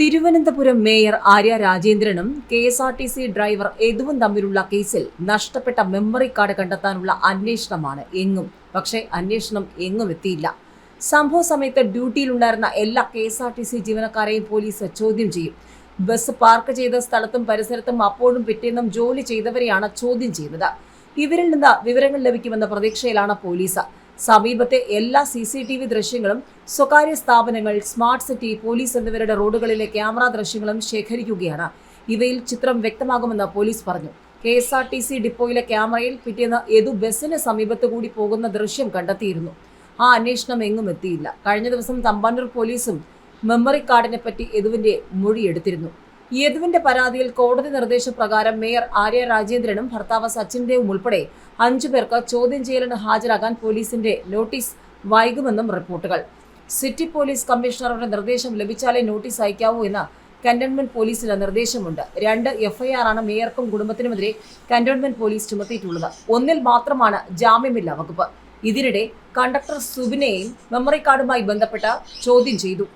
Thiruvananthapuram mayor Arya രാജേന്ദ്രനും K S R T C driver എതുവും തമ്മിലുള്ള കേസിൽ നഷ്ടപ്പെട്ട മെമ്മറി കാർഡ് കണ്ടെത്താനുള്ള അന്വേഷണമാണ് എങ്ങും. പക്ഷേ അന്വേഷണം എങ്ങും എത്തിയില്ല. സംഭവ സമയത്ത് ഡ്യൂട്ടിയിലുണ്ടായിരുന്ന എല്ലാ K S R T C ജീവനക്കാരെയും പോലീസ് ചോദ്യം ചെയ്യും. ബസ് പാർക്ക് ചെയ്ത സ്ഥലത്തും പരിസരത്തും അപ്പോഴും പിറ്റേന്നും ജോലി ചെയ്തവരെയാണ് ചോദ്യം ചെയ്യുന്നത്. ഇവരിൽ നിന്ന് വിവരങ്ങൾ ലഭിക്കുമെന്ന പ്രതീക്ഷയിലാണ് പോലീസ്. സമീപത്തെ എല്ലാ സി സി ടി വി ദൃശ്യങ്ങളും സ്വകാര്യ സ്ഥാപനങ്ങൾ സ്മാർട്ട് സിറ്റി പോലീസ് എന്നിവരുടെ റോഡുകളിലെ ക്യാമറ ദൃശ്യങ്ങളും ശേഖരിക്കുകയാണ്. ഇവയിൽ ചിത്രം വ്യക്തമാകുമെന്ന് പോലീസ് പറഞ്ഞു. K S R T C ഡിപ്പോയിലെ ക്യാമറയിൽ പിറ്റേന്ന് ഏതു ബസ്സിന് സമീപത്ത് കൂടി പോകുന്ന ദൃശ്യം കണ്ടെത്തിയിരുന്നു. ആ അന്വേഷണം എങ്ങും എത്തിയില്ല. കഴിഞ്ഞ ദിവസം തമ്പാനൂർ പോലീസും മെമ്മറി കാർഡിനെ പറ്റി യദുവിന്റെ മൊഴിയെടുത്തിരുന്നു യദുവിന്റെ പരാതിയിൽ കോടതി നിർദ്ദേശപ്രകാരം മേയർ ആര്യ രാജേന്ദ്രനും ഭർത്താവ് സച്ചിൻ ദേവും ഉൾപ്പെടെ അഞ്ചു പേർക്ക് ചോദ്യം ചെയ്യലിന് ഹാജരാകാൻ പോലീസിന്റെ നോട്ടീസ് വൈകുമെന്നും റിപ്പോർട്ടുകൾ. സിറ്റി പോലീസ് കമ്മീഷണറുടെ നിർദ്ദേശം ലഭിച്ചാലേ നോട്ടീസ് അയക്കാവൂ എന്ന് കന്റോൺമെന്റ് പോലീസിന് നിർദ്ദേശമുണ്ട്. രണ്ട് എഫ്ഐആർ ആണ് മേയർക്കും കുടുംബത്തിനുമെതിരെ കന്റോൺമെന്റ് പോലീസ് ചുമത്തിയിട്ടുള്ളത്. ഒന്നിൽ മാത്രമാണ് ജാമ്യമില്ല വകുപ്പ്. ഇതിനിടെ കണ്ടക്ടർ സുബിനെയും മെമ്മറി കാർഡുമായി ബന്ധപ്പെട്ട് ചോദ്യം ചെയ്തു.